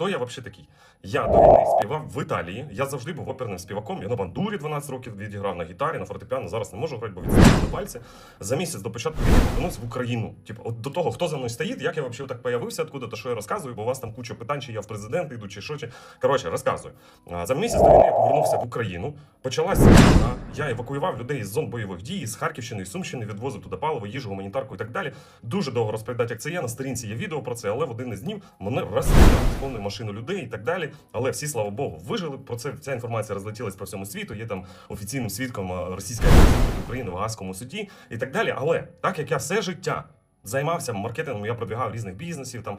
Хто я взагалі такий? Я до війни співав в Італії. Я завжди був оперним співаком. Я на бандурі 12 років відіграв на гітарі, на фортепіано. Зараз не можу грати, бо відстрілили пальці. За місяць до початку війни повернувся в Україну. Типу, от до того, хто за мною стоїть, як я взагалі так появився, откуда то що я розказую, бо у вас там куча питань, чи я в президенти йду, чи що. Чи... Коротше, розказую. За місяць до війни я повернувся в Україну. Почалася війна. Я евакуював людей з зон бойових дій, з Харківщини, з Сумщини, відвозив туди паливо, їжу, гуманітарку і так далі. Дуже довго розповідати, як це є. На сторінці є відео про це, але в один із днів мене розстріляли повну машину людей і так далі. Але всі, слава Богу, вижили. Про це ця інформація розлетілась по всьому світу. Є там офіційним свідком російська російської України в Гаазькому суді і так далі. Але так як я все життя займався маркетингом, я пробігав різних бізнесів там.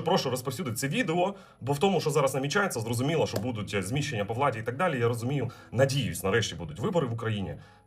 прошу розповсюдити це відео, бо в тому, що зараз намічається, зрозуміло, що будуть е, зміщення по владі і так далі. Я розумію, надіюсь, нарешті будуть вибори в Україні.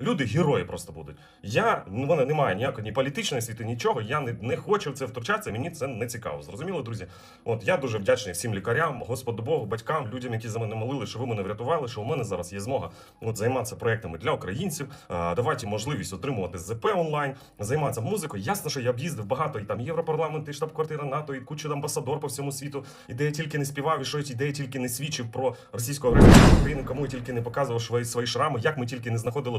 люди герої просто будуть. Я ну, в мене немає ніякої ні політичної світи, нічого. Я не, не хочу в це втручатися. Мені це не цікаво. Зрозуміло, друзі. От я дуже вдячний всім лікарям, Господу Богу, батькам, людям, які за мене молили, що ви мене врятували, що у мене зараз є змога от займатися проектами для українців, а, давати можливість отримувати ЗП онлайн, займатися музикою. Ясно, що я об'їздив багато і там Європарламент, і штаб-квартира НАТО, і куча амбасадор по всьому світу. І де я тільки не співав, і що я де тільки не свідчив про російську агресію України, кому я тільки не показував свої, свої шрами, як ми тільки не знаходили